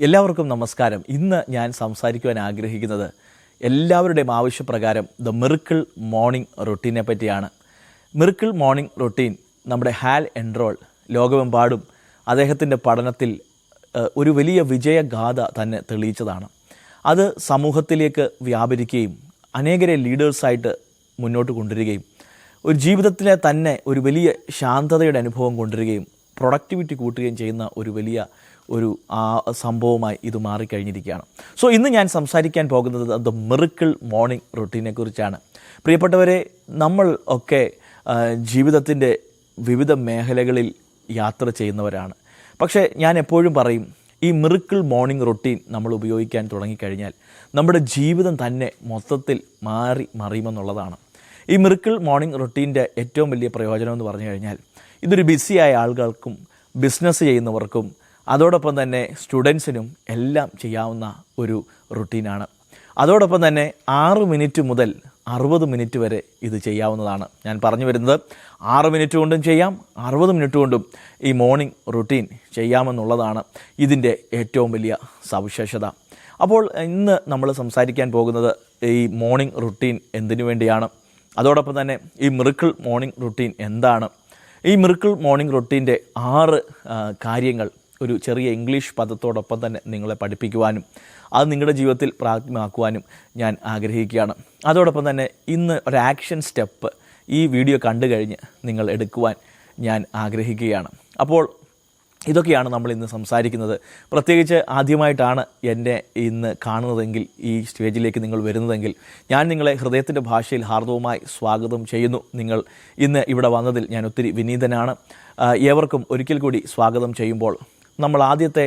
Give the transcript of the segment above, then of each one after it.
എല്ലാവർക്കും നമസ്കാരം. ഇന്ന് ഞാൻ സംസാരിക്കുവാൻ ആഗ്രഹിക്കുന്നത് എല്ലാവരുടെയും ആവശ്യപ്രകാരം ദ മിറിക്കിൾ മോർണിംഗ് റൊട്ടീനെ പറ്റിയാണ്. മിറിക്കിൾ മോർണിംഗ് റൊട്ടീൻ നമ്മുടെ ഹാൽ എൻറോൾ ലോകമെമ്പാടും അദ്ദേഹത്തിന്റെ പഠനത്തിൽ ഒരു വലിയ വിജയഗാഥ തന്നെ തെളിയിച്ചതാണ്. അത് സമൂഹത്തിലേക്ക് വ്യാപരിക്കുകയും അനേകരെ ലീഡേഴ്സായിട്ട് മുന്നോട്ട് കൊണ്ടുവരികയും ഒരു ജീവിതത്തിലെ തന്നെ ഒരു വലിയ ശാന്തതയുടെ അനുഭവം കൊണ്ടുവരികയും പ്രൊഡക്ടിവിറ്റി കൂട്ടുകയും ചെയ്യുന്ന ഒരു വലിയ ഒരു ആ സംഭവമായി ഇത് മാറിക്കഴിഞ്ഞിരിക്കുകയാണ്. സോ ഇന്ന് ഞാൻ സംസാരിക്കാൻ പോകുന്നത് ദ മിറിക്കിൾ മോർണിംഗ് റൊട്ടീനെ കുറിച്ചാണ്. പ്രിയപ്പെട്ടവരെ നമ്മൾ ഒക്കെ ജീവിതത്തിന്റെ വിവിധ മേഖലകളിൽ യാത്ര ചെയ്യുന്നവരാണ്. പക്ഷേ ഞാൻ എപ്പോഴും പറയും ഈ മിറിക്കിൾ മോർണിംഗ് റൊട്ടീൻ നമ്മൾ ഉപയോഗിക്കാൻ തുടങ്ങിക്കഴിഞ്ഞാൽ നമ്മുടെ ജീവിതം തന്നെ മൊത്തത്തിൽ മാറി മറിയുമെന്നുള്ളതാണ്. ഈ മിറിക്കിൾ മോർണിംഗ് റൊട്ടീന്റെ ഏറ്റവും വലിയ പ്രയോജനം എന്ന് പറഞ്ഞു കഴിഞ്ഞാൽ ഇതൊരു ബിസിയായ ആളുകൾക്കും ബിസിനസ് ചെയ്യുന്നവർക്കും അതോടൊപ്പം തന്നെ സ്റ്റുഡൻസിനും എല്ലാം ചെയ്യാവുന്ന ഒരു റുട്ടീനാണ്. അതോടൊപ്പം തന്നെ ആറ് മിനിറ്റ് മുതൽ അറുപത് മിനിറ്റ് വരെ ഇത് ചെയ്യാവുന്നതാണ്. ഞാൻ പറഞ്ഞു വരുന്നത് ആറ് മിനിറ്റ് കൊണ്ടും ചെയ്യാം അറുപത് മിനിറ്റ് കൊണ്ടും ഈ മോർണിംഗ് റുട്ടീൻ ചെയ്യാമെന്നുള്ളതാണ് ഇതിന്റെ ഏറ്റവും വലിയ സവിശേഷത. അപ്പോൾ ഇന്ന് നമ്മൾ സംസാരിക്കാൻ പോകുന്നത് ഈ മോർണിംഗ് റുട്ടീൻ എന്തിനു വേണ്ടിയാണ്? അതോടൊപ്പം തന്നെ ഈ മിറിക്കിൾ മോർണിംഗ് റുട്ടീൻ എന്താണ്? ഈ മിറിക്കിൾ മോർണിംഗ് റൊട്ടീന്റെ ആറ് കാര്യങ്ങൾ ഒരു ചെറിയ ഇംഗ്ലീഷ് പദത്തോടൊപ്പം തന്നെ നിങ്ങളെ പഠിപ്പിക്കുവാനും അത് നിങ്ങളുടെ ജീവിതത്തിൽ പ്രാപ്തമാക്കുവാനും ഞാൻ ആഗ്രഹിക്കുകയാണ്. അതോടൊപ്പം തന്നെ ഇന്ന് ഒരു ആക്ഷൻ സ്റ്റെപ്പ് ഈ വീഡിയോ കണ്ടു കഴിഞ്ഞ് നിങ്ങൾ എടുക്കുവാൻ ഞാൻ ആഗ്രഹിക്കുകയാണ്. അപ്പോൾ ഇതൊക്കെയാണ് നമ്മൾ ഇന്ന് സംസാരിക്കുന്നത്. പ്രത്യേകിച്ച് ആദ്യമായിട്ടാണ് എന്നെ ഇന്ന് കാണുന്നതെങ്കിൽ ഈ സ്റ്റേജിലേക്ക് നിങ്ങൾ വരുന്നതെങ്കിൽ ഞാൻ നിങ്ങളെ ഹൃദയത്തിന്റെ ഭാഷയിൽ ഹാർദവുമായി സ്വാഗതം ചെയ്യുന്നു. നിങ്ങൾ ഇന്ന് ഇവിടെ വന്നതിൽ ഞാൻ ഒത്തിരി വിനീതനാണ്. ഏവർക്കും ഒരിക്കൽ കൂടി സ്വാഗതം ചെയ്യുമ്പോൾ നമ്മൾ ആദ്യത്തെ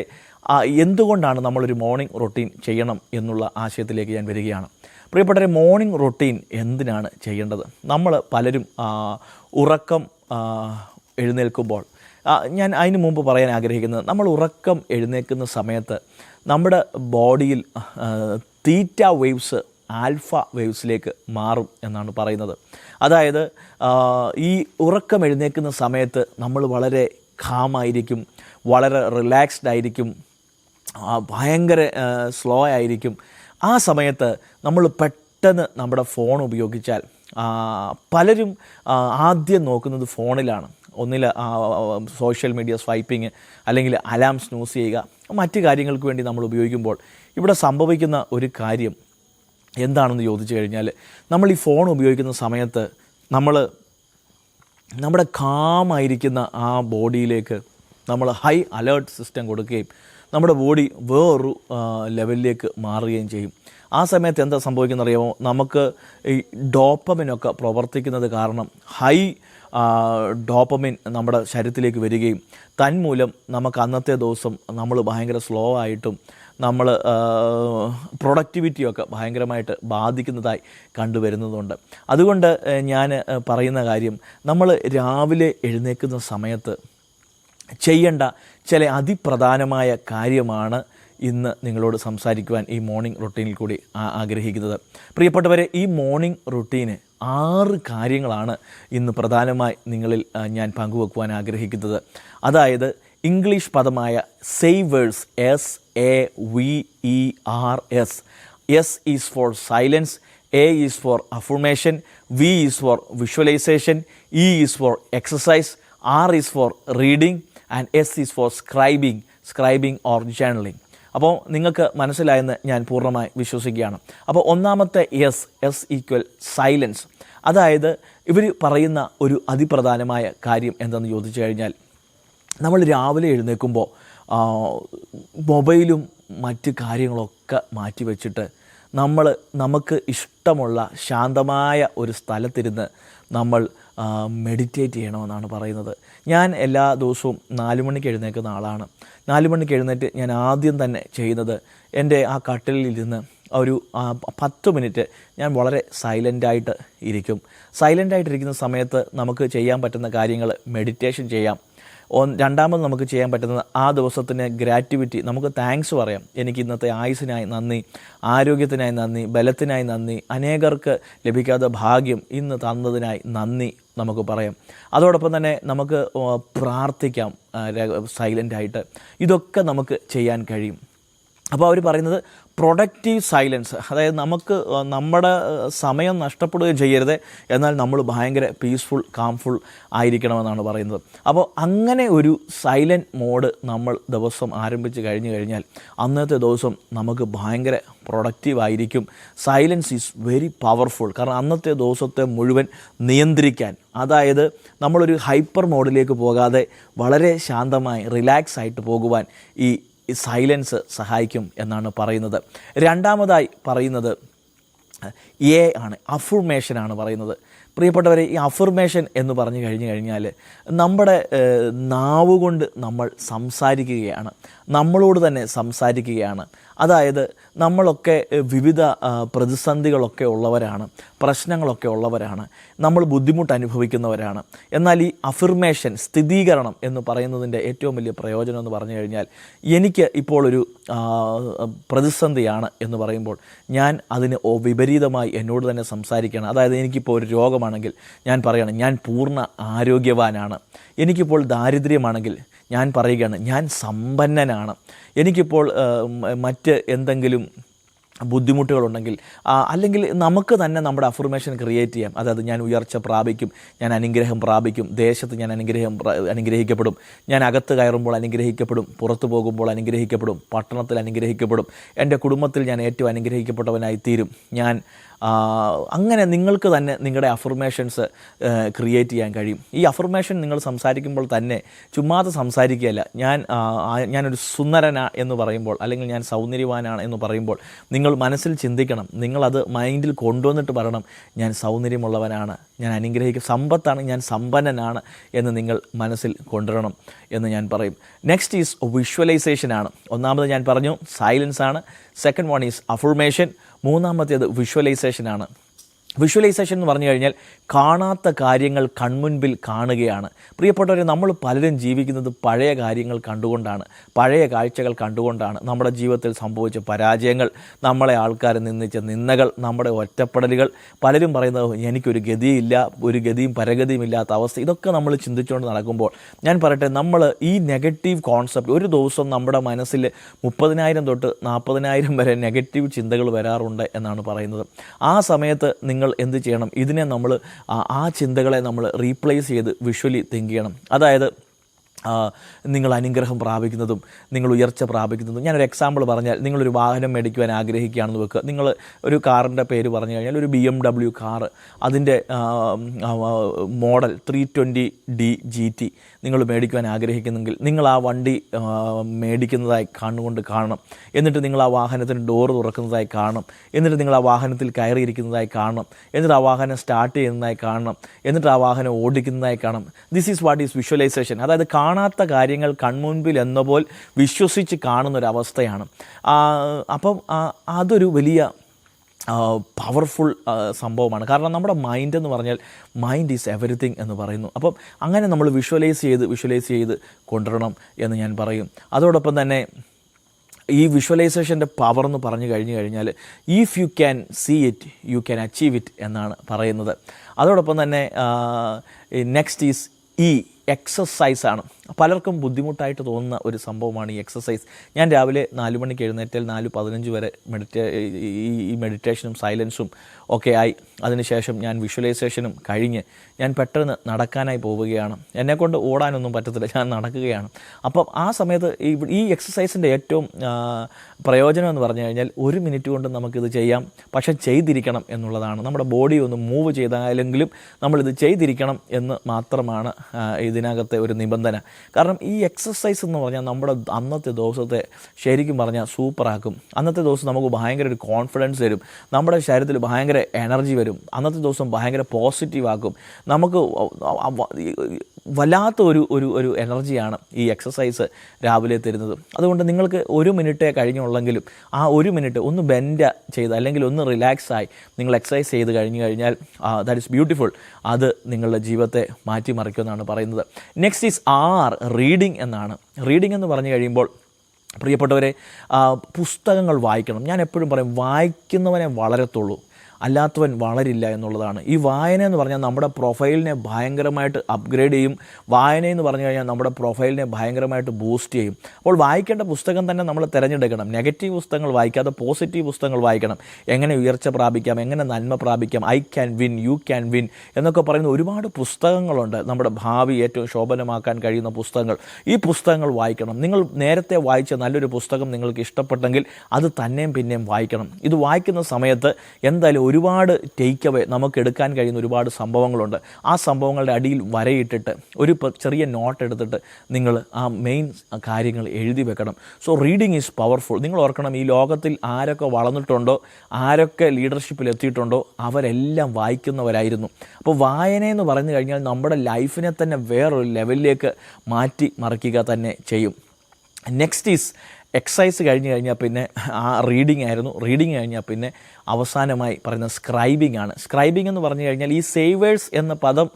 എന്തുകൊണ്ടാണ് നമ്മളൊരു മോർണിംഗ് റൊട്ടീൻ ചെയ്യണം എന്നുള്ള ആശയത്തിലേക്ക് ഞാൻ വരികയാണ്. പ്രിയപ്പെട്ടവരെ മോർണിംഗ് റൊട്ടീൻ എന്തിനാണ് ചെയ്യേണ്ടത്? നമ്മൾ പലരും ഉറക്കം എഴുന്നേൽക്കുമ്പോൾ ഞാൻ അതിന് മുമ്പ് പറയാൻ ആഗ്രഹിക്കുന്നത് നമ്മൾ ഉറക്കം എഴുന്നേൽക്കുന്ന സമയത്ത് നമ്മുടെ ബോഡിയിൽ തീറ്റ വേവ്സ് ആൽഫ വേവ്സിലേക്ക് മാറും എന്നാണ് പറയുന്നത്. അതായത് ഈ ഉറക്കം എഴുന്നേൽക്കുന്ന സമയത്ത് നമ്മൾ വളരെ കാമായിരിക്കും വളരെ റിലാക്സ്ഡ് ആയിരിക്കും ഭയങ്കര സ്ലോ ആയിരിക്കും. ആ സമയത്ത് നമ്മൾ പെട്ടെന്ന് നമ്മുടെ ഫോൺ ഉപയോഗിച്ചാൽ പലരും ആദ്യം നോക്കുന്നത് ഫോണിലാണ്. ഒന്നിൽ സോഷ്യൽ മീഡിയ സ്വൈപ്പിങ് അല്ലെങ്കിൽ അലാം സ്നൂസ് ചെയ്യുക മറ്റ് കാര്യങ്ങൾക്ക് വേണ്ടി നമ്മൾ ഉപയോഗിക്കുമ്പോൾ ഇവിടെ സംഭവിക്കുന്ന ഒരു കാര്യം എന്താണെന്ന് ചോദിച്ചു കഴിഞ്ഞാൽ നമ്മൾ ഈ ഫോൺ ഉപയോഗിക്കുന്ന സമയത്ത് നമ്മൾ നമ്മുടെ കാമായിരിക്കുന്ന ആ ബോഡിയിലേക്ക് നമ്മൾ ഹൈ അലേർട്ട് സിസ്റ്റം കൊടുക്കുകയും നമ്മുടെ ബോഡി വേറൊരു ലെവലിലേക്ക് മാറുകയും ചെയ്യും. ആ സമയത്ത് എന്താ സംഭവിക്കുന്നത് അറിയാമോ നമുക്ക് ഈ ഡോപ്പമിനൊക്കെ പ്രവർത്തിക്കുന്നത് കാരണം ഹൈ ഡോപ്പമിൻ നമ്മുടെ ശരീരത്തിലേക്ക് വരികയും തന്മൂലം നമുക്ക് അന്നത്തെ ദിവസം നമ്മൾ ഭയങ്കര സ്ലോ ആയിട്ടും നമ്മൾ പ്രൊഡക്ടിവിറ്റിയൊക്കെ ഭയങ്കരമായിട്ട് ബാധിക്കുന്നതായി കണ്ടുവരുന്നതുണ്ട്. അതുകൊണ്ട് ഞാൻ പറയുന്ന കാര്യം നമ്മൾ രാവിലെ എഴുന്നേൽക്കുന്ന സമയത്ത് ചെയ്യേണ്ട ചില അതിപ്രധാനമായ കാര്യമാണ് ഇന്ന് നിങ്ങളോട് സംസാരിക്കുവാൻ ഈ മോർണിംഗ് റുട്ടീനിൽ കൂടി ആഗ്രഹിക്കുന്നത്. പ്രിയപ്പെട്ടവരെ ഈ മോർണിംഗ് റുട്ടീന് ആറ് കാര്യങ്ങളാണ് ഇന്ന് പ്രധാനമായി നിങ്ങളിൽ ഞാൻ പങ്കുവെക്കുവാൻ ആഗ്രഹിക്കുന്നത്. അതായത് ഇംഗ്ലീഷ് പദമായ savers S A V E R S S is for silence A is for affirmation V is for visualisation E is for exercise R is for reading and S is for scribing scribing or journaling അപ്പോൾ നിങ്ങൾക്ക് മനസ്സിലായെന്ന് ഞാൻ പൂർണമായി വിശ്വസിക്കുകയാണ്. അപ്പോൾ ഒന്നാമത്തെ S S equal silence അതായത് ഇവർ പറയുന്ന ഒരു അതിപ്രധാനമായ കാര്യം എന്തെന്ന് ചോദിച്ചു കഴിഞ്ഞാൽ നമ്മൾ രാവിലെ എഴുന്നേൽക്കുമ്പോൾ മൊബൈലും മറ്റ് കാര്യങ്ങളൊക്കെ മാറ്റി വെച്ചിട്ട് നമ്മൾ നമുക്ക് ഇഷ്ടമുള്ള ശാന്തമായ ഒരു സ്ഥലത്തിരുന്ന് നമ്മൾ മെഡിറ്റേറ്റ് ചെയ്യണമെന്നാണ് പറയുന്നത്. ഞാൻ എല്ലാ ദിവസവും നാല് മണിക്ക് എഴുന്നേൽക്കുന്ന ആളാണ്. നാല് മണിക്ക് എഴുന്നേറ്റ് ഞാൻ ആദ്യം തന്നെ ചെയ്യുന്നത് എന്റെ ആ കട്ടിലിൽ ഇരുന്ന് ഒരു പത്ത് മിനിറ്റ് ഞാൻ വളരെ സൈലന്റായിട്ട് ഇരിക്കും. സൈലന്റായിട്ടിരിക്കുന്ന സമയത്ത് നമുക്ക് ചെയ്യാൻ പറ്റുന്ന കാര്യങ്ങൾ മെഡിറ്റേഷൻ ചെയ്യാം. രണ്ടാമത് നമുക്ക് ചെയ്യാൻ പറ്റുന്നത് ആ ദിവസത്തിന് ഗ്രാറ്റിവിറ്റി നമുക്ക് താങ്ക്സ് പറയാം. എനിക്ക് ഇന്നത്തെ ആയുസിനായി നന്ദി ആരോഗ്യത്തിനായി നന്ദി ബലത്തിനായി നന്ദി അനേകർക്ക് ലഭിക്കാത്ത ഭാഗ്യം ഇന്ന് തന്നതിനായി നന്ദി നമുക്ക് പറയാം. അതോടൊപ്പം തന്നെ നമുക്ക് പ്രാർത്ഥിക്കാം സൈലന്റായിട്ട് ഇതൊക്കെ നമുക്ക് ചെയ്യാൻ കഴിയും. അപ്പോൾ അവർ പറയുന്നത് പ്രൊഡക്റ്റീവ് സൈലൻസ് അതായത് നമുക്ക് നമ്മുടെ സമയം നഷ്ടപ്പെടുകയും ചെയ്യരുത്. എന്നാൽ നമ്മൾ ഭയങ്കര പീസ്ഫുൾ കാംഫുൾ ആയിരിക്കണമെന്നാണ് പറയുന്നത്. അപ്പോൾ അങ്ങനെ ഒരു സൈലന്റ് മോഡ് നമ്മൾ ദിവസം ആരംഭിച്ച് കഴിഞ്ഞു കഴിഞ്ഞാൽ അന്നത്തെ ദിവസം നമുക്ക് ഭയങ്കര പ്രൊഡക്റ്റീവ് ആയിരിക്കും. സൈലൻസ് ഈസ് വെരി പവർഫുൾ കാരണം അന്നത്തെ ദിവസത്തെ മുഴുവൻ നിയന്ത്രിക്കാൻ. അതായത് നമ്മളൊരു ഹൈപ്പർ മോഡിലേക്ക് പോകാതെ വളരെ ശാന്തമായി റിലാക്സ് ആയിട്ട് പോകുവാൻ ഈ സൈലൻസ് സഹായിക്കും എന്നാണ് പറയുന്നത്. രണ്ടാമതായി പറയുന്നത് എ ആണ് അഫർമേഷനാണ് പറയുന്നത്. പ്രിയപ്പെട്ടവരെ ഈ അഫർമേഷൻ എന്ന് പറഞ്ഞു കഴിഞ്ഞു കഴിഞ്ഞാൽ നമ്മുടെ നാവുകൊണ്ട് നാവ് കൊണ്ട് നമ്മൾ സംസാരിക്കുകയാണ്. നമ്മളോട് തന്നെ സംസാരിക്കുകയാണ്. അതായത് നമ്മളൊക്കെ വിവിധ പ്രതിസന്ധികളൊക്കെ ഉള്ളവരാണ് പ്രശ്നങ്ങളൊക്കെ ഉള്ളവരാണ് നമ്മൾ ബുദ്ധിമുട്ട് അനുഭവിക്കുന്നവരാണ് എന്നാൽ ഈ അഫിർമേഷൻ സ്ഥിരീകരണം എന്ന് പറയുന്നതിന്റെ ഏറ്റവും വലിയ പ്രയോജനം എന്ന് പറഞ്ഞു കഴിഞ്ഞാൽ എനിക്ക് ഇപ്പോൾ ഒരു പ്രതിസന്ധിയാണ് എന്ന് പറയുമ്പോൾ ഞാൻ അതിന് വിപരീതമായി എന്നോട് തന്നെ സംസാരിക്കണം അതായത് എനിക്കിപ്പോൾ ഒരു രോഗമാണെങ്കിൽ ഞാൻ പറയണം ഞാൻ പൂർണ ആരോഗ്യവാനാണ്. എനിക്കിപ്പോൾ ദാരിദ്ര്യമാണെങ്കിൽ ഞാൻ പറയുകയാണ് ഞാൻ സമ്പന്നനാണ്. എനിക്കിപ്പോൾ മറ്റ് എന്തെങ്കിലും ബുദ്ധിമുട്ടുകളുണ്ടെങ്കിൽ അല്ലെങ്കിൽ നമുക്ക് തന്നെ നമ്മുടെ അഫർമേഷൻ ക്രിയേറ്റ് ചെയ്യാം. അതായത് ഞാൻ ഉയർച്ച പ്രാപിക്കും ഞാൻ അനുഗ്രഹം പ്രാപിക്കും ദേശത്ത് ഞാൻ അനുഗ്രഹം അനുഗ്രഹിക്കപ്പെടും ഞാൻ അകത്ത് കയറുമ്പോൾ അനുഗ്രഹിക്കപ്പെടും പുറത്തു പോകുമ്പോൾ അനുഗ്രഹിക്കപ്പെടും പട്ടണത്തിൽ അനുഗ്രഹിക്കപ്പെടും എന്റെ കുടുംബത്തിൽ ഞാൻ ഏറ്റവും അനുഗ്രഹിക്കപ്പെട്ടവനായി തീരും. ഞാൻ അങ്ങനെ നിങ്ങൾക്ക് തന്നെ നിങ്ങളുടെ അഫർമേഷൻസ് ക്രിയേറ്റ് ചെയ്യാൻ കഴിയും. ഈ അഫർമേഷൻ നിങ്ങൾ സംസാരിക്കുമ്പോൾ തന്നെ ചുമ്മാതെ സംസാരിക്കുകയല്ല. ഞാൻ ഞാനൊരു സുന്ദരനാ എന്ന് പറയുമ്പോൾ അല്ലെങ്കിൽ ഞാൻ സൗന്ദര്യവാനാണ് എന്ന് പറയുമ്പോൾ നിങ്ങൾ മനസ്സിൽ ചിന്തിക്കണം. നിങ്ങളത് മൈൻഡിൽ കൊണ്ടുവന്നിട്ട് പറയണം ഞാൻ സൗന്ദര്യമുള്ളവനാണ്. ഞാൻ അനുഗ്രഹിക്കും സമ്പത്താണ് ഞാൻ സമ്പന്നനാണ് എന്ന് നിങ്ങൾ മനസ്സിൽ കൊണ്ടുവരണം എന്ന് ഞാൻ പറയും. നെക്സ്റ്റ് ഈസ് വിഷ്വലൈസേഷൻ ആണ്. ഒന്നാമത് ഞാൻ പറഞ്ഞു സൈലൻസ് ആണ്. സെക്കൻഡ് വൺ ഈസ് അഫർമേഷൻ മൂന്നാമത്തേത് വിഷ്വലൈസേഷൻ ആണ്. വിഷ്വലൈസേഷൻ എന്ന് പറഞ്ഞു കഴിഞ്ഞാൽ കാണാത്ത കാര്യങ്ങൾ കൺമുൻപിൽ കാണുകയാണ്. പ്രിയപ്പെട്ടവരെ നമ്മൾ പലരും ജീവിക്കുന്നത് പഴയ കാര്യങ്ങൾ കണ്ടുകൊണ്ടാണ് പഴയ കാഴ്ചകൾ കണ്ടുകൊണ്ടാണ് നമ്മുടെ ജീവിതത്തിൽ സംഭവിച്ച പരാജയങ്ങൾ നമ്മളെ ആൾക്കാർ നിന്നിച്ച നിന്ദകൾ നമ്മുടെ ഒറ്റപ്പെടലുകൾ. പലരും പറയുന്നത് എനിക്കൊരു ഗതിയില്ല ഒരു ഗതിയും പരഗതിയും ഇല്ലാത്ത അവസ്ഥ. ഇതൊക്കെ നമ്മൾ ചിന്തിച്ചുകൊണ്ട് നടക്കുമ്പോൾ ഞാൻ പറയട്ടെ നമ്മൾ ഈ നെഗറ്റീവ് കോൺസെപ്റ്റ് ഒരു ദിവസം നമ്മുടെ മനസ്സിൽ മുപ്പതിനായിരം തൊട്ട് നാൽപ്പതിനായിരം വരെ നെഗറ്റീവ് ചിന്തകൾ വരാറുണ്ട് എന്നാണ് പറയുന്നത്. ആ സമയത്ത് നിങ്ങൾ എന്ത് ചെയ്യണം? ഇതിനെ നമ്മൾ ആ- ചിന്തകളെ നമ്മൾ റീപ്ലേസ് ചെയ്ത് വിഷ്വലി തിങ്ക് ചെയ്യണം. അതായത് നിങ്ങൾ അനുഗ്രഹം പ്രാപിക്കുന്നതും നിങ്ങൾ ഉയർച്ച പ്രാപിക്കുന്നതും. ഞാനൊരു എക്സാമ്പിൾ പറഞ്ഞാൽ നിങ്ങളൊരു വാഹനം മേടിക്കുവാൻ ആഗ്രഹിക്കുകയാണെന്ന് വെക്കുക. നിങ്ങൾ ഒരു കാറിന്റെ പേര് പറഞ്ഞു കഴിഞ്ഞാൽ ഒരു ബി എം ഡബ്ല്യു കാറ് അതിന്റെ model three twenty D G T നിങ്ങൾ മേടിക്കുവാൻ ആഗ്രഹിക്കുന്നെങ്കിൽ നിങ്ങൾ ആ വണ്ടി മേടിക്കുന്നതായി കണ്ണുകൊണ്ട് കാണണം. എന്നിട്ട് നിങ്ങൾ ആ വാഹനത്തിന് ഡോർ തുറക്കുന്നതായി കാണണം. എന്നിട്ട് നിങ്ങൾ ആ വാഹനത്തിൽ കയറിയിരിക്കുന്നതായി കാണണം. എന്നിട്ട് ആ വാഹനം സ്റ്റാർട്ട് ചെയ്യുന്നതായി കാണണം. എന്നിട്ട് ആ വാഹനം ഓടിക്കുന്നതായി കാണണം. This is what is visualisation അതായത് കാണാത്ത കാര്യങ്ങൾ കൺമുൻപിൽ എന്ന പോൽ വിശ്വസിച്ച് കാണുന്നൊരവസ്ഥയാണ്. അപ്പം അതൊരു വലിയ പവർഫുൾ സംഭവമാണ്. കാരണം നമ്മുടെ മൈൻഡ് എന്ന് പറഞ്ഞാൽ മൈൻഡ് ഈസ് എവറിത്തിങ് എന്ന് പറയുന്നു. അപ്പം അങ്ങനെ നമ്മൾ വിഷ്വലൈസ് ചെയ്ത് വിഷ്വലൈസ് ചെയ്ത് കൊണ്ടുവരണം എന്ന് ഞാൻ പറയും. അതോടൊപ്പം തന്നെ ഈ വിഷ്വലൈസേഷന്റെ പവർ എന്ന് പറഞ്ഞു കഴിഞ്ഞു കഴിഞ്ഞാൽ if you can see it you can achieve it എന്നാണ് പറയുന്നത്. അതോടൊപ്പം തന്നെ നെക്സ്റ്റ് ഈസ് ഈ എക്സസൈസ് ആണ്. പലർക്കും ബുദ്ധിമുട്ടായിട്ട് തോന്നുന്ന ഒരു സംഭവമാണ് ഈ എക്സസൈസ് ഞാൻ രാവിലെ നാല് മണിക്ക് എഴുന്നേറ്റാൽ നാല് പതിനഞ്ച് വരെ മെഡിറ്റേ ഈ മെഡിറ്റേഷനും സൈലൻസും ഒക്കെ ആയി. അതിനുശേഷം ഞാൻ വിഷ്വലൈസേഷനും കഴിഞ്ഞ് ഞാൻ പെട്ടെന്ന് നടക്കാനായി പോവുകയാണ്. എന്നെക്കൊണ്ട് ഓടാനൊന്നും പറ്റത്തില്ല. ഞാൻ നടക്കുകയാണ്. അപ്പം ആ സമയത്ത് ഈ എക്സസൈസിന്റെ ഏറ്റവും പ്രയോജനം എന്ന് പറഞ്ഞു കഴിഞ്ഞാൽ ഒരു മിനിറ്റ് കൊണ്ട് നമുക്കിത് ചെയ്യാം. പക്ഷേ ചെയ്തിരിക്കണം എന്നുള്ളതാണ്. നമ്മുടെ ബോഡി ഒന്ന് മൂവ് ചെയ്താലെങ്കിലും നമ്മളിത് ചെയ്തിരിക്കണം എന്ന് മാത്രമാണ് ആ, ഇതിനകത്തെ ഒരു നിബന്ധന. കാരണം ഈ എക്സസൈസ് എന്ന് പറഞ്ഞാൽ നമ്മുടെ അന്നത്തെ ദിവസത്തെ ശരിക്കും പറഞ്ഞാൽ സൂപ്പറാക്കും അന്നത്തെ ദിവസം നമുക്ക് ഭയങ്കര ഒരു കോൺഫിഡൻസ് വരും. നമ്മുടെ ശരീരത്തിൽ ഭയങ്കര എനർജി വരും. അന്നത്തെ ദിവസം ഭയങ്കര പോസിറ്റീവ് ആക്കും. നമുക്ക് വല്ലാത്ത ഒരു ഒരു ഒരു എനർജിയാണ് ഈ എക്സസൈസ് രാവിലെ തരുന്നത്. അതുകൊണ്ട് നിങ്ങൾക്ക് ഒരു മിനിറ്റേ കഴിഞ്ഞുള്ളെങ്കിലും ആ ഒരു മിനിറ്റ് ഒന്ന് ബെൻഡ് ചെയ്ത് അല്ലെങ്കിൽ ഒന്ന് റിലാക്സായി നിങ്ങൾ എക്സസൈസ് ചെയ്ത് കഴിഞ്ഞു കഴിഞ്ഞാൽ ദാറ്റ് ഇസ് ബ്യൂട്ടിഫുൾ അത് നിങ്ങളുടെ ജീവിതത്തെ മാറ്റിമറിക്കുമെന്നാണ് പറയുന്നത്. നെക്സ്റ്റ് ഈസ് ആർ റീഡിംഗ് എന്നാണ്. റീഡിംഗ് എന്ന് പറഞ്ഞു കഴിയുമ്പോൾ പ്രിയപ്പെട്ടവരെ പുസ്തകങ്ങൾ വായിക്കണം. ഞാൻ എപ്പോഴും പറയും വായിക്കുന്നവനെ വളരത്തുള്ളൂ. അല്ലാത്തവൻ വളരില്ല എന്നുള്ളതാണ്. ഈ വായന എന്ന് പറഞ്ഞാൽ നമ്മുടെ പ്രൊഫൈലിനെ ഭയങ്കരമായിട്ട് അപ്ഗ്രേഡ് ചെയ്യും. വായന എന്ന് പറഞ്ഞു കഴിഞ്ഞാൽ നമ്മുടെ പ്രൊഫൈലിനെ ഭയങ്കരമായിട്ട് ബൂസ്റ്റ് ചെയ്യും. അപ്പോൾ വായിക്കേണ്ട പുസ്തകം തന്നെ നമ്മൾ തിരഞ്ഞെടുക്കണം. നെഗറ്റീവ് പുസ്തകങ്ങൾ വായിക്കാതെ പോസിറ്റീവ് പുസ്തകങ്ങൾ വായിക്കണം. എങ്ങനെ ഉയർച്ച പ്രാപിക്കാം? എങ്ങനെ നന്മ പ്രാപിക്കാം? I can win you can win എന്നൊക്കെ പറയുന്ന ഒരുപാട് പുസ്തകങ്ങളുണ്ട്. നമ്മുടെ ഭാവി ഏറ്റവും ശോഭനമാക്കാൻ കഴിയുന്ന പുസ്തകങ്ങൾ. ഈ പുസ്തകങ്ങൾ വായിക്കണം. നിങ്ങൾ നേരത്തെ വായിച്ച നല്ലൊരു പുസ്തകം നിങ്ങൾക്ക് ഇഷ്ടപ്പെട്ടെങ്കിൽ അത് തന്നെയും പിന്നെയും വായിക്കണം. ഇത് വായിക്കുന്ന സമയത്ത് എന്തായാലും ഒരുപാട് ടേക്ക് അവേ നമുക്ക് എടുക്കാൻ കഴിയുന്ന ഒരുപാട് സംഭവങ്ങളുണ്ട്. ആ സംഭവങ്ങളുടെ അടിയിൽ വരയിട്ടിട്ട് ഒരു ചെറിയ നോട്ട് എടുത്തിട്ട് നിങ്ങൾ ആ മെയിൻ കാര്യങ്ങൾ എഴുതി വെക്കണം. സോ റീഡിങ് ഈസ് പവർഫുൾ നിങ്ങൾ ഓർക്കണം ഈ ലോകത്തിൽ ആരൊക്കെ വളർന്നിട്ടുണ്ടോ ആരൊക്കെ ലീഡർഷിപ്പിൽ എത്തിയിട്ടുണ്ടോ അവരെല്ലാം വായിക്കുന്നവരായിരുന്നു. അപ്പോൾ വായന എന്ന് പറഞ്ഞു കഴിഞ്ഞാൽ നമ്മുടെ ലൈഫിനെ തന്നെ വേറൊരു ലെവലിലേക്ക് മാറ്റി മറിക്കുക തന്നെ ചെയ്യും. നെക്സ്റ്റ് ഈസ് എക്സസൈസ് കഴിഞ്ഞ് കഴിഞ്ഞാൽ പിന്നെ ആ റീഡിംഗ് ആയിരുന്നു. റീഡിംഗ് കഴിഞ്ഞാൽ പിന്നെ അവസാനമായി പറയുന്ന സ്ക്രൈബിംഗ് ആണ്. സ്ക്രൈബിംഗ് എന്ന് പറഞ്ഞു കഴിഞ്ഞാൽ ഈ സേവേഴ്സ് എന്ന പദം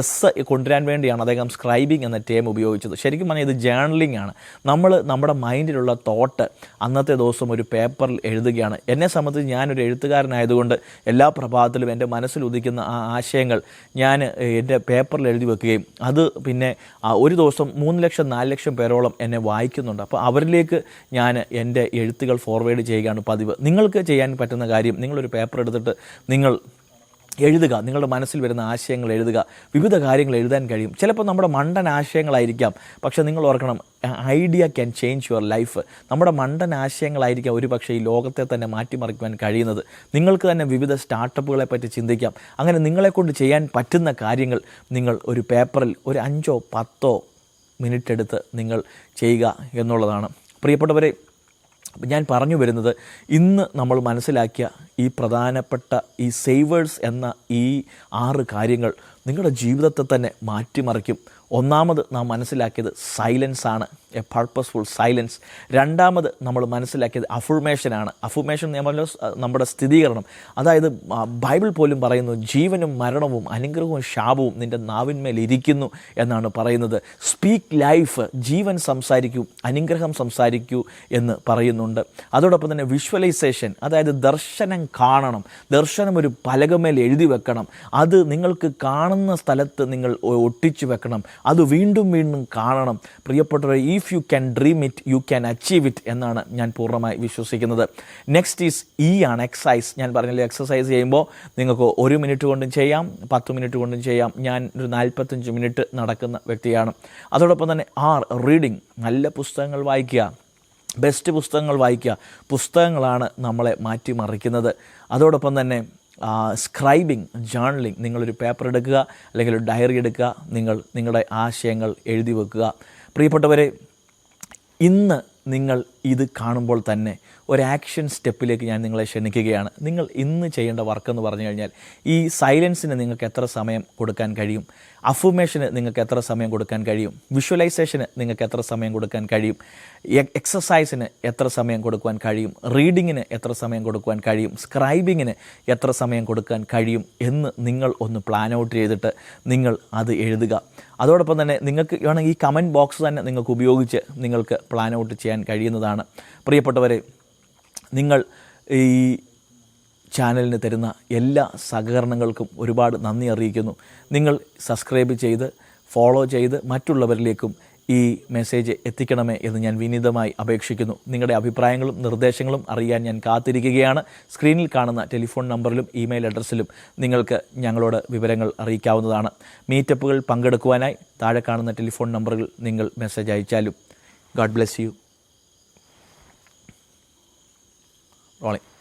എസ് കൊണ്ടുവരാൻ വേണ്ടിയാണ് അദ്ദേഹം സ്ക്രൈബിംഗ് എന്ന ടേം ഉപയോഗിച്ചത്. ശരിക്കും പറഞ്ഞാൽ ഇത് ജേർണലിംഗ് ആണ്. നമ്മൾ നമ്മുടെ മൈൻഡിലുള്ള തോട്ട് അന്നത്തെ ദിവസം ഒരു പേപ്പറിൽ എഴുതുകയാണ്. എന്നെ സംബന്ധിച്ച് ഞാനൊരു എഴുത്തുകാരനായതുകൊണ്ട് എല്ലാ പ്രഭാതത്തിലും എന്റെ മനസ്സിൽ ഉദിക്കുന്ന ആ ആശയങ്ങൾ ഞാൻ എന്റെ പേപ്പറിൽ എഴുതി വെക്കുകയും അത് പിന്നെ ഒരു ദിവസം മൂന്ന് ലക്ഷം നാല് ലക്ഷം പേരോളം എന്നെ വായിക്കുന്നുണ്ട്. അപ്പോൾ അവരിലേക്ക് ഞാൻ എന്റെ എഴുത്തുകൾ ഫോർവേഡ് ചെയ്യുകയാണ് പതിവ്. നിങ്ങൾക്ക് ചെയ്യാൻ പറ്റുന്ന കാര്യം നിങ്ങളൊരു പേപ്പർ എടുത്തിട്ട് നിങ്ങൾ എഴുതുക. നിങ്ങളുടെ മനസ്സിൽ വരുന്ന ആശയങ്ങൾ എഴുതുക. വിവിധ കാര്യങ്ങൾ എഴുതാൻ കഴിയും. ചിലപ്പോൾ നമ്മുടെ മണ്ടൻ ആശയങ്ങളായിരിക്കാം. പക്ഷേ നിങ്ങൾ ഓർക്കണം idea can change your life നമ്മുടെ മണ്ടൻ ആശയങ്ങളായിരിക്കാം ഒരു പക്ഷേ ഈ ലോകത്തെ തന്നെ മാറ്റിമറിക്കുവാൻ കഴിയുന്നത്. നിങ്ങൾക്ക് തന്നെ വിവിധ സ്റ്റാർട്ടപ്പുകളെ പറ്റി ചിന്തിക്കാം. അങ്ങനെ നിങ്ങളെക്കൊണ്ട് ചെയ്യാൻ പറ്റുന്ന കാര്യങ്ങൾ നിങ്ങൾ ഒരു പേപ്പറിൽ ഒരു അഞ്ചോ പത്തോ മിനിറ്റ് എടുത്ത് നിങ്ങൾ ചെയ്യുക എന്നുള്ളതാണ്. പ്രിയപ്പെട്ടവരെ ഞാൻ പറഞ്ഞു വരുന്നത് ഇന്ന് നമ്മൾ മനസ്സിലാക്കിയ ഈ പ്രധാനപ്പെട്ട ഈ സേവേഴ്സ് എന്ന ഈ ആറ് കാര്യങ്ങൾ നിങ്ങളുടെ ജീവിതത്തെ തന്നെ മാറ്റിമറിക്കും. ഒന്നാമത് നാം മനസ്സിലാക്കിയത് സൈലൻസ് ആണ്. എ പർപ്പസ്ഫുൾ സൈലൻസ് രണ്ടാമത് നമ്മൾ മനസ്സിലാക്കിയത് അഫുർമേഷനാണ് അഫുർമേഷൻ പറഞ്ഞ നമ്മുടെ സ്ഥിരീകരണം. അതായത് ബൈബിൾ പോലും പറയുന്നു ജീവനും മരണവും അനുഗ്രഹവും ശാപവും നിന്റെ നാവിന്മേൽ ഇരിക്കുന്നു എന്നാണ് പറയുന്നത്. സ്പീക്ക് ലൈഫ് ജീവൻ സംസാരിക്കൂ അനുഗ്രഹം സംസാരിക്കൂ എന്ന് പറയുന്നുണ്ട്. അതോടൊപ്പം തന്നെ വിഷ്വലൈസേഷൻ അതായത് ദർശനം കാണണം. ദർശനം ഒരു പലകമേൽ എഴുതി വെക്കണം. അത് നിങ്ങൾക്ക് കാണുന്ന സ്ഥലത്ത് നിങ്ങൾ ഒട്ടിച്ചു വെക്കണം. അത് വീണ്ടും വീണ്ടും കാണണം. പ്രിയപ്പെട്ടവരെ if you can dream it you can achieve it എന്നാണ് ഞാൻ പൂർണമായി വിശ്വസിക്കുന്നത്. നെക്സ്റ്റ് ഈസ് ഇ ആണ് എക്സസൈസ് ഞാൻ പറഞ്ഞില്ലേ എക്സസൈസ് ചെയ്യുമ്പോൾ നിങ്ങൾക്ക് ഒരു മിനിറ്റ് കൊണ്ടും ചെയ്യാം പത്ത് മിനിറ്റ് കൊണ്ടും ചെയ്യാം. ഞാൻ ഒരു നാൽപ്പത്തഞ്ച് മിനിറ്റ് നടക്കുന്ന വ്യക്തിയാണ്. അതോടൊപ്പം തന്നെ ആർ റീഡിംഗ് നല്ല പുസ്തകങ്ങൾ വായിക്കുക. ബെസ്റ്റ് പുസ്തകങ്ങൾ വായിക്കുക. പുസ്തകങ്ങളാണ് നമ്മളെ മാറ്റിമറിക്കുന്നത്. അതോടൊപ്പം തന്നെ സ്ക്രൈബിംഗ് ജേർണലിംഗ് നിങ്ങളൊരു പേപ്പർ എടുക്കുക അല്ലെങ്കിൽ ഒരു ഡയറി എടുക്കുക നിങ്ങൾ നിങ്ങളുടെ ആശയങ്ങൾ എഴുതി വെക്കുക. പ്രിയപ്പെട്ടവരെ ഇന്ന് നിങ്ങൾ ഇത് കാണുമ്പോൾ തന്നെ ഒരു ആക്ഷൻ സ്റ്റെപ്പിലേക്ക് ഞാൻ നിങ്ങളെ ക്ഷണിക്കുകയാണ്. നിങ്ങൾ ഇന്ന് ചെയ്യേണ്ട വർക്ക് എന്ന് പറഞ്ഞു കഴിഞ്ഞാൽ ഈ സൈലൻസിന് നിങ്ങൾക്ക് എത്ര സമയം കൊടുക്കാൻ കഴിയും? അഫർമേഷന് നിങ്ങൾക്ക് എത്ര സമയം കൊടുക്കാൻ കഴിയും? വിഷ്വലൈസേഷന് നിങ്ങൾക്ക് എത്ര സമയം കൊടുക്കാൻ കഴിയും? എക്സസൈസിന് എത്ര സമയം കൊടുക്കുവാൻ കഴിയും? റീഡിങ്ങിന് എത്ര സമയം കൊടുക്കുവാൻ കഴിയും? സ്ക്രൈബിങ്ങിന് എത്ര സമയം കൊടുക്കാൻ കഴിയും? എന്ന് നിങ്ങൾ ഒന്ന് പ്ലാൻ ഔട്ട് ചെയ്തിട്ട് നിങ്ങൾ അത് എഴുതുക. അതോടൊപ്പം തന്നെ നിങ്ങൾക്ക് വേണമെങ്കിൽ ഈ കമന്റ് ബോക്സ് തന്നെ നിങ്ങൾക്ക് ഉപയോഗിച്ച് നിങ്ങൾക്ക് പ്ലാൻ ഔട്ട് ചെയ്യാൻ കഴിയുന്നതാണ്. പ്രിയപ്പെട്ടവരെ നിങ്ങൾ ഈ ചാനലിന് തരുന്ന എല്ലാ സഹകരണങ്ങൾക്കും ഒരുപാട് നന്ദി അറിയിക്കുന്നു. നിങ്ങൾ സബ്സ്ക്രൈബ് ചെയ്ത് ഫോളോ ചെയ്ത് മറ്റുള്ളവരിലേക്കും ഈ മെസ്സേജ് എത്തിക്കണമേ എന്ന് ഞാൻ വിനീതമായി അപേക്ഷിക്കുന്നു. നിങ്ങളുടെ അഭിപ്രായങ്ങളും നിർദ്ദേശങ്ങളും അറിയാൻ ഞാൻ കാത്തിരിക്കുകയാണ്. സ്ക്രീനിൽ കാണുന്ന ടെലിഫോൺ നമ്പറിലും ഇമെയിൽ അഡ്രസ്സിലും നിങ്ങൾക്ക് ഞങ്ങളോട് വിവരങ്ങൾ അറിയിക്കാവുന്നതാണ്. മീറ്റപ്പുകൾ പങ്കെടുക്കുവാനായി താഴെ കാണുന്ന ടെലിഫോൺ നമ്പറുകൾ നിങ്ങൾ message അയച്ചാലും. God bless you. Righty.